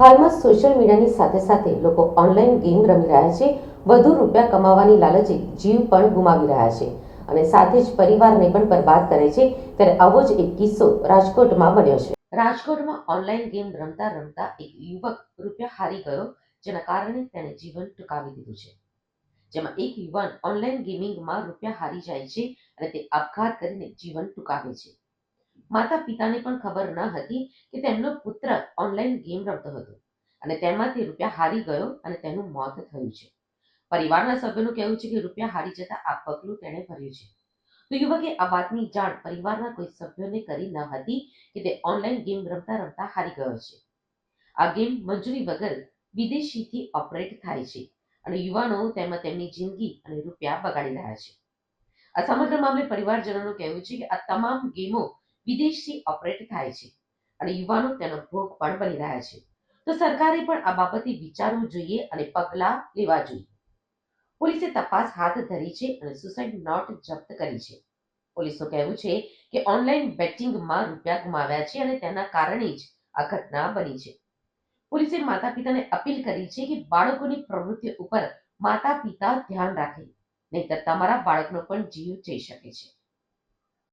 હાલમાં સોશિયલ મીડિયાની સાથે સાથે લોકો ઓનલાઈન ગેમ રમી રહ્યા છે, વધુ રૂપિયા કમાવાની લાલચે જીવ પણ ગુમાવી રહ્યા છે અને સાથે જ પરિવારને પણ બરબાદ કરે છે, ત્યારે આવો જ એક કિસ્સો રાજકોટમાં બન્યો છે. રાજકોટમાં ઓનલાઈન ગેમ રમતા રમતા એક યુવક રૂપિયા હારી ગયો, જેના કારણે તેણે જીવન ટૂંકાવી દીધું છે. જેમાં એક યુવાન ઓનલાઈન ગેમિંગમાં રૂપિયા હારી જાય છે અને તે આપઘાત કરીને જીવન ટૂંકાવે છે. માતા પિતાને પણ ખબર ન હતી કે તેમનો પુત્ર ઓનલાઈન ગેમ રમતો હતો અને તેમાંથી રૂપિયા હારી ગયો અને તેનું મોત થયું છે. પરિવારના સભ્યોનું કહેવું છે કે રૂપિયા હારી જતા આ પગલું તેણે ભર્યું છે. તો યુવકે આ વાતની જાણ પરિવારના કોઈ સભ્યોને કરી ન હતી કે તે ઓનલાઈન ગેમ રમતા રમતા હારી ગયો છે. આ ગેમ મંજૂરી વગર વિદેશીથી ઓપરેટ થાય છે અને યુવાનો તેમાં તેમની જિંદગી અને રૂપિયા બગાડી રહ્યા છે. આ સમગ્ર મામલે પરિવારજનોનું કહેવું છે કે આ તમામ ગેમો વિદેશથી ઓપરેટ થાય છે. અને યુવાનો તેનો ભોગ પણ બની રહ્યા છે. તો સરકારે પણ આ બાબતે વિચારવું જોઈએ અને પગલાં લેવા જોઈએ. પોલીસે તપાસ હાથ ધરી છે અને સુસાઇડ નોટ જપ્ત કરી છે. પોલીસનું કહેવું છે કે ઓનલાઈન બેટિંગમાં રૂપિયા ગુમાવ્યા છે અને તેના કારણે જ આ ઘટના બની છે. પોલીસે માતા પિતાને અપીલ કરી છે કે બાળકોની પ્રવૃત્તિ ઉપર માતા પિતા ધ્યાન રાખે. નહીતર તમારા બાળકનો પણ જીવ જઈ શકે છે.